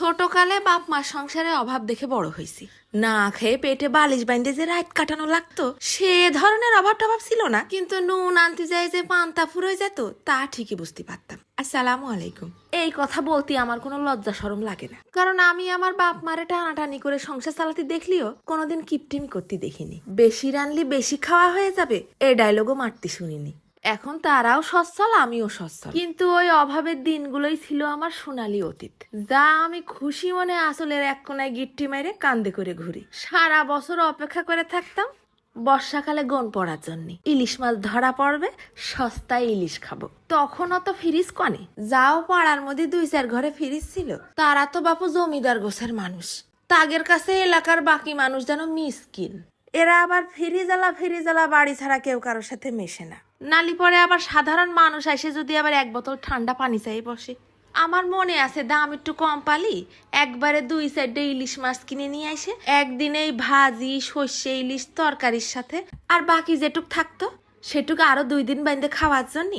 ছোটকালে বাপ মার সংসারে অভাব দেখে বড় হয়েছি না খেয়ে পেটে বালিশ বাইন্দে যে রাত কাটানো লাগতো, সে ধরনের অভাব টভাব ছিল না। কিন্তু নুন আনতে যাই যে পান্তা ফুরোয় যেত, তা ঠিকই বুঝতে পারতাম। আসসালামু আলাইকুম। এই কথা বলতে আমার কোনো লজ্জা সরম লাগে না। কারণ আমি আমার বাপ মারে টানাটানি করে সংসার চালাতে দেখলিও কোনোদিন কিপটিমি করতে দেখিনি। বেশি রানলি বেশি খাওয়া হয়ে যাবে, এ ডায়লগও মারতে শুনিনি। এখন তারাও সচ্ছল, আমিও সচ্ছল। কিন্তু ওই অভাবের দিনগুলোই ছিল আমার সোনালি অতীত। যা আমি খুশি মনে আসলের এক কোনায় গিট্টি মেরে কান্দে করে ঘুরি। সারা বছর অপেক্ষা করে থাকতাম বর্ষাকালে গন পড়ার জন্য। ইলিশ মাছ ধরা পড়বে, সস্তায় ইলিশ খাব। তখন অত ফিরিস কনে? যাও পাড়ার মধ্যে দুই চার ঘরে ফিরিস ছিল। তারা তো বাপু জমিদার গোছের মানুষ। তাগের কাছে এলাকার বাকি মানুষ যেন মিসকিন। এরা আবার ফিরি জ্বালা ফিরি বাড়ি ছাড়া কেউ কারোর সাথে মেশে না। নালি পরে আবার সাধারণ মানুষ এসে যদি আবার এক বোতল ঠান্ডা পানি চাই বসে। আমার মনে আছে দাম একটু কম পালি, একবারে দুই সাইডে ইলিশ মাছ কিনে নিয়ে আসে। একদিনেই ভাজি, সর্ষে, ইলিশ তরকারির সাথে। আর বাকি যেটুক থাকতো, সেটুক আরও দুই দিন বাইন্দে খাওয়ার জন্য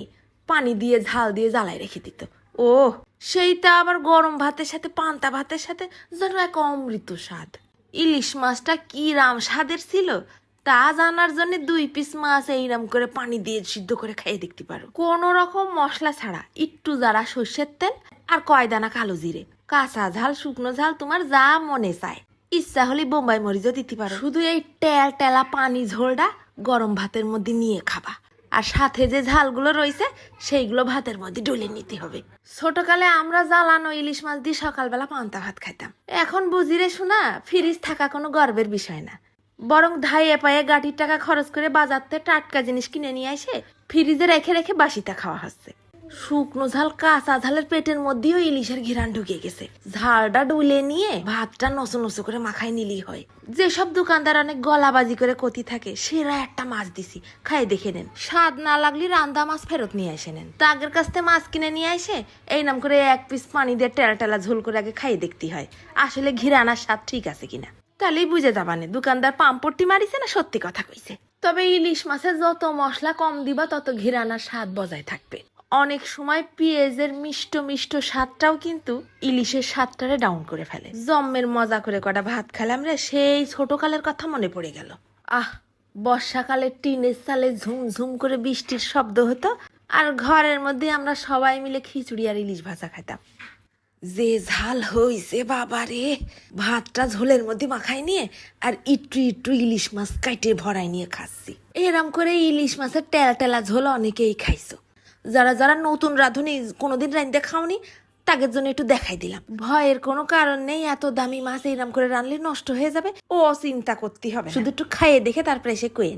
পানি দিয়ে ঝাল দিয়ে জ্বালাই রেখে দিত। ও, সেইটা আবার গরম ভাতের সাথে, পান্তা ভাতের সাথে যেন এক অমৃত স্বাদ। ইলিশ মাছটা কি রাম স্বাদের ছিল তা জানার জন্য দুই পিস মাছ এইরকম করে পানি দিয়ে সিদ্ধ করে খাইয়ে দেখতে পারো। কোন রকম মশলা ছাড়া, একটু যারা সর্ষের তেল আর কয়দানা কালো জিরে, কাঁচা ঝাল, শুকনো ঝাল, তোমার যা মনে চায়। ইচ্ছা হলে বোম্বাই মরিচও দিতে পারো। শুধু এই টেল টেলা পানি ঝোলটা গরম ভাতের মধ্যে নিয়ে খাবা। আর সাথে যে ঝালগুলো রয়েছে, সেইগুলো ভাতের মধ্যে ডলে নিতে হবে। ছোটকালে আমরা জ্বালানো ইলিশ মাছ দিয়ে সকালবেলা পান্তা ভাত খাইতাম। এখন বুঝি রে শোনা, ফ্রিজ থাকা কোনো গর্বের বিষয় না। বরং ধাইয়ে পায়ে গাড়ির টাকা খরচ করে বাজারতে টাটকা জিনিস কিনে নিয়ে আসে ফ্রিজে রেখে রেখে বাসিটা খাওয়া হচ্ছে। শুকনো ঝাল কাঁচা ঝালের পেটের মধ্যেও ইলিশের ঘিরান ঢুকে গেছে। ঝালটা ডুলে নিয়ে ভাতটা নসো নসো করে মাখায় নিলেই হয়। যেসব দোকানদার অনেক গলাবাজি করে কতি থাকে, সেরা একটা মাছ দিছি। খাই দেখে নেন। স্বাদ না লাগলে রান্দা মাছ ফেরত নিয়ে এসে নেন। তাগের কাছ থেকে মাছ কিনে নিয়ে এসে এই নাম করে এক পিস পানি দিয়ে টেলা টেলা ঝোল করে আগে খাই দেখতে হয়। আসলে ঘিরানার স্বাদ ঠিক আছে কিনা। তাহলেই বুঝে যাবানে দোকানদার পাম্পট্টি মারিছে না সত্যি কথা কইছে? তবে ইলিশ মাছের যত মশলা কম দিবা তত ঘিরানার স্বাদ বজায় থাকবে। অনেক সময় পেঁয়াজের মিষ্ট মিষ্ট স্বাদটাও কিন্তু ইলিশের স্বাদটারে ডাউন করে ফেলে। জম্মের মজা করে কটা ভাত খেলাম রে সেই ছোটকালের কথা মনে পড়ে গেল। আহ বর্ষাকালে টিনের সালে ঝুমঝুম করে বৃষ্টির শব্দ হতো আর ঘরের মধ্যে আমরা সবাই মিলে খিচুড়ি আর ইলিশ ভাজা খাইতাম। যে ঝাল হইছে বাবা রে ভাতটা ঝোলের মধ্যে মাখাই নিয়ে আর একটু একটু ইলিশ মাছ কাইটে ভরাই নিয়ে খাচ্ছি। এরম করে ইলিশ মাছের টেলা টেলা ঝোল অনেকেই খাইছো। যারা যারা নতুন রাঁধুনি কোনোদিন রাঁধতে খাওনি, তাদের জন্য একটু দেখাই দিলাম। ভয়ের কোনো কারণ নেই, এত দামি মাছ এরম করে রানলে নষ্ট হয়ে যাবে, ও চিন্তা করতে হবে শুধু একটু খাইয়ে দেখে তারপরে এসে কোয়েন